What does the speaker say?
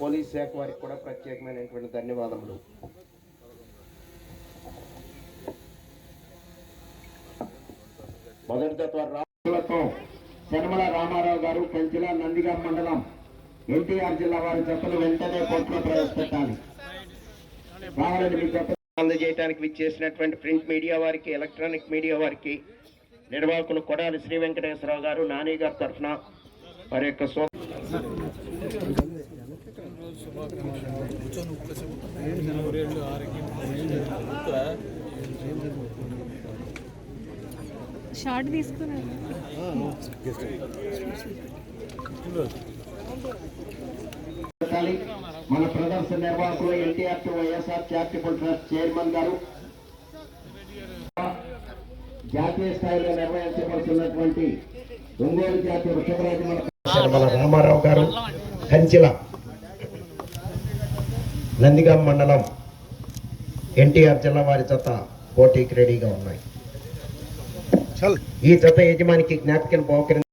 Police శాఖ వారికి కూడా ప్రత్యేకమైనటువంటి ధన్యవాదములు. మొదటి తత్వ శర్మల రామారావు గారు పెంచిన నందిగా మండలం ఎన్టీఆర్ జిల్లా వారి జతలు వెంటనే కోర్టులో ప్రవేశపెట్టాలి. కావాలని మీ జత అందజేయడానికి విచ్చేసినటువంటి ప్రింట్ మీడియా వారికి ఎలక్ట్రానిక్ మీడియా వారికి నిర్వాహకులు కొడాలి శ్రీ వెంకటేశ్వరరావు గారు నాని గారి తరఫున వారి యొక్క సో షార్ట్ తీసుకున్నాను. మన ప్రదర్శన నిర్వాహకులు NTR to YSR charitable trust chairman గారు జాతీయ స్థాయిలో నిర్వహించబడుతున్నటువంటి ఒంగోలు జాతీయ వృషభరాజు మన శర్మల రామారావు గారు కంచిల నందిగాం మండలం ఎన్టీఆర్ జిల్లా వారి జత పోటీకి రెడీగా ఉన్నాయి. ఈ జత యజమానికి జ్ఞాపికను పోకరి